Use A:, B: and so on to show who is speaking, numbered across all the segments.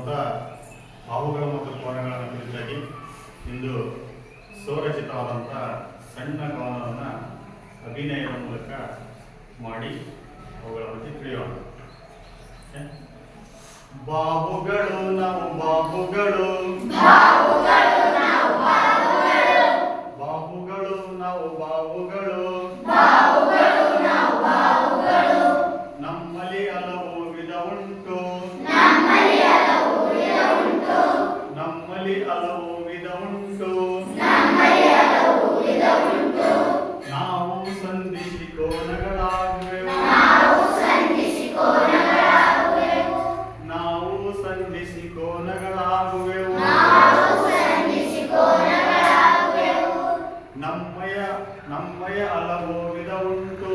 A: ಹೊಸ ಹಾವುಗಳು ಮತ್ತು ಕೋಣೆಗಳನ್ನು ಕುರಿತಾಗಿ ಇಂದು ಸ್ವರಚಿತವಾದಂಥ ಸಣ್ಣ ಗಮನವನ್ನು ಅಭಿನಯದ ಮೂಲಕ ಮಾಡಿ ಅವುಗಳ ಬಗ್ಗೆ ತಿಳಿಯೋಣ. ಬಾಬುಗಳು ನಾವು ಬಾಬುಗಳು ಬಾಬುಗಳು ನಾವು ಬಾಬುಗಳು ಕೋನಗಳಾಗುವೆವು ನಮ್ಮಯ ನಮ್ಮಯ ಅಲವೋ ವಿಧ ಉಂಟು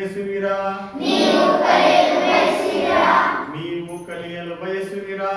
A: ಬಯಸುವಿರಾ ನೀವು ಕಲಿಯಲು ಬಯಸುವಿರಾ